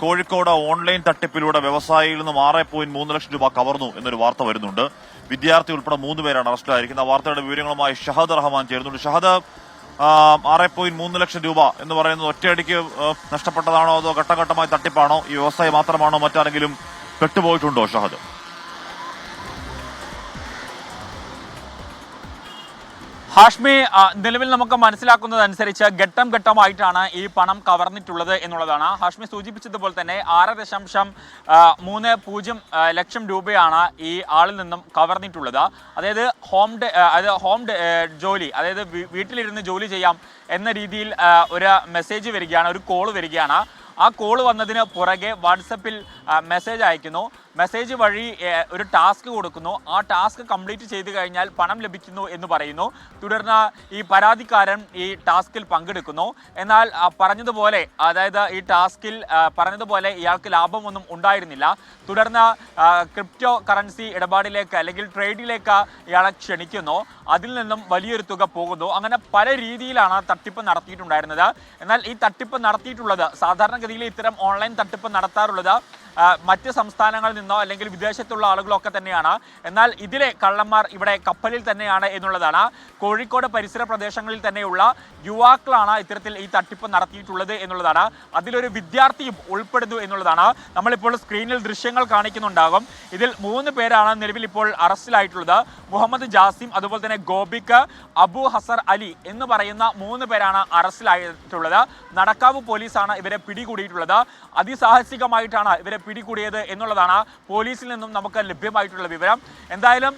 Kozhikode online തട്ടിപ്പിലൂടെ വ്യവസായിയിൽ നിന്നും ആറ് point മൂന്ന് ലക്ഷം രൂപ കവർന്നു എന്നൊരു വാർത്ത വരുന്നുണ്ട്. വിദ്യാർത്ഥി ഉൾപ്പെടെ മൂന്ന് പേരാണ് അറസ്റ്റിലായിരിക്കുന്നത്. ആ വാർത്തയുടെ വിവരങ്ങളുമായി ഷഹദ് റഹ്മാൻ ചേരുന്നുണ്ട്. ഷഹദ് ആറ് പോയിന്റ് മൂന്ന് ലക്ഷം രൂപ എന്ന് പറയുന്നത് ഒറ്റയടിക്ക് നഷ്ടപ്പെട്ടതാണോ അതോ ഘട്ടഘട്ടമായി തട്ടിപ്പാണോ? ഈ വ്യവസായി മാത്രമാണോ മറ്റാരെങ്കിലും പെട്ടുപോയിട്ടുണ്ടോ ഷഹദ്? ഹാഷ്മി നിലവിൽ നമുക്ക് മനസ്സിലാക്കുന്നതനുസരിച്ച് ഘട്ടം ഘട്ടമായിട്ടാണ് ഈ പണം കവർന്നിട്ടുള്ളത് എന്നുള്ളതാണ്. ഹാഷ്മി സൂചിപ്പിച്ചതുപോലെ തന്നെ ആറ് ദശാംശം മൂന്ന് പൂജ്യം ലക്ഷം രൂപയാണ് ഈ ആളിൽ നിന്നും കവർന്നിട്ടുള്ളത്. അതായത് ഹോം അതായത് ഹോം ജോലി അതായത് വീട്ടിലിരുന്ന് ജോലി ചെയ്യാം എന്ന രീതിയിൽ ഒരു മെസ്സേജ് വരികയാണ് ഒരു കോൾ വരികയാണ്. ആ കോൾ വന്നതിന് പുറകെ വാട്സപ്പിൽ മെസ്സേജ് അയക്കുന്നു. മെസ്സേജ് വഴി ഒരു ടാസ്ക് കൊടുക്കുന്നു. ആ ടാസ്ക് കംപ്ലീറ്റ് ചെയ്ത് കഴിഞ്ഞാൽ പണം ലഭിക്കുന്നു എന്ന് പറയുന്നു. തുടർന്ന് ഈ പരാതിക്കാരൻ ഈ ടാസ്കിൽ പങ്കെടുക്കുന്നു. എന്നാൽ പറഞ്ഞതുപോലെ അതായത് ഈ ടാസ്കിൽ പറഞ്ഞതുപോലെ ഇയാൾക്ക് ലാഭമൊന്നും ഉണ്ടായിരുന്നില്ല. തുടർന്ന് ക്രിപ്റ്റോ കറൻസി ഇടപാടിലേക്ക് അല്ലെങ്കിൽ ട്രേഡിലേക്ക് ഇയാളെ ക്ഷണിക്കുന്നു. അതിൽ നിന്നും വലിയൊരു തുക പോകുന്നു. അങ്ങനെ പല രീതിയിലാണ് തട്ടിപ്പ് നടത്തിയിട്ടുണ്ടായിരുന്നത്. എന്നാൽ ഈ തട്ടിപ്പ് നടത്തിയിട്ടുള്ളത് സാധാരണഗതിയിൽ ഇത്തരം ഓൺലൈൻ തട്ടിപ്പ് നടത്താറുള്ളത് മറ്റ് സംസ്ഥാനങ്ങളിൽ നിന്നോ അല്ലെങ്കിൽ വിദേശത്തുള്ള ആളുകളൊക്കെ തന്നെയാണ്. എന്നാൽ ഇതിലെ കള്ളന്മാർ ഇവിടെ കപ്പലിൽ തന്നെയാണ് എന്നുള്ളതാണ്. കോഴിക്കോട് പരിസര പ്രദേശങ്ങളിൽ തന്നെയുള്ള യുവാക്കളാണ് ഇത്തരത്തിൽ ഈ തട്ടിപ്പ് നടത്തിയിട്ടുള്ളത് എന്നുള്ളതാണ്. അതിലൊരു വിദ്യാർത്ഥിയും ഉൾപ്പെടുന്നു എന്നുള്ളതാണ്. നമ്മളിപ്പോൾ സ്ക്രീനിൽ ദൃശ്യങ്ങൾ കാണിക്കുന്നുണ്ടാകും. ഇതിൽ മൂന്ന് പേരാണ് നിലവിൽ ഇപ്പോൾ അറസ്റ്റിലായിട്ടുള്ളത്. മുഹമ്മദ് ജാസിം അതുപോലെ തന്നെ ഗോപിക്ക് അബു ഹസർ അലി എന്ന് പറയുന്ന മൂന്ന് പേരാണ് അറസ്റ്റിലായിട്ടുള്ളത്. നടക്കാവ് പോലീസാണ് ഇവരെ പിടികൂടിയിട്ടുള്ളത്. അതിസാഹസികമായിട്ടാണ് ഇവരെ പിടികൂടിയത് എന്നുള്ളതാണ് പോലീസിൽ നിന്നും നമുക്ക് ലഭ്യമായിട്ടുള്ള വിവരം. എന്തായാലും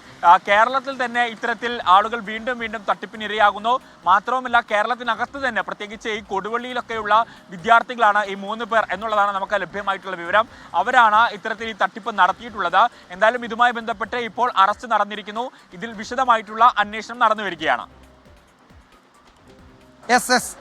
കേരളത്തിൽ തന്നെ ഇത്തരത്തിൽ ആളുകൾ വീണ്ടും വീണ്ടും തട്ടിപ്പിനിരയാകുന്നു. മാത്രവുമല്ല കേരളത്തിനകത്ത് തന്നെ പ്രത്യേകിച്ച് ഈ കൊടുവള്ളിയിലൊക്കെയുള്ള വിദ്യാർത്ഥികളാണ് ഈ മൂന്ന് പേർ എന്നുള്ളതാണ് നമുക്ക് ലഭ്യമായിട്ടുള്ള വിവരം. അവരാണ് ഇത്തരത്തിൽ ഈ തട്ടിപ്പ് നടത്തിയിട്ടുള്ളത്. എന്തായാലും ഇതുമായി ബന്ധപ്പെട്ട് ഇപ്പോൾ അറസ്റ്റ് നടന്നിരിക്കുന്നു. ഇതിൽ വിശദമായിട്ടുള്ള അന്വേഷണം നടന്നു വരികയാണ്. S S.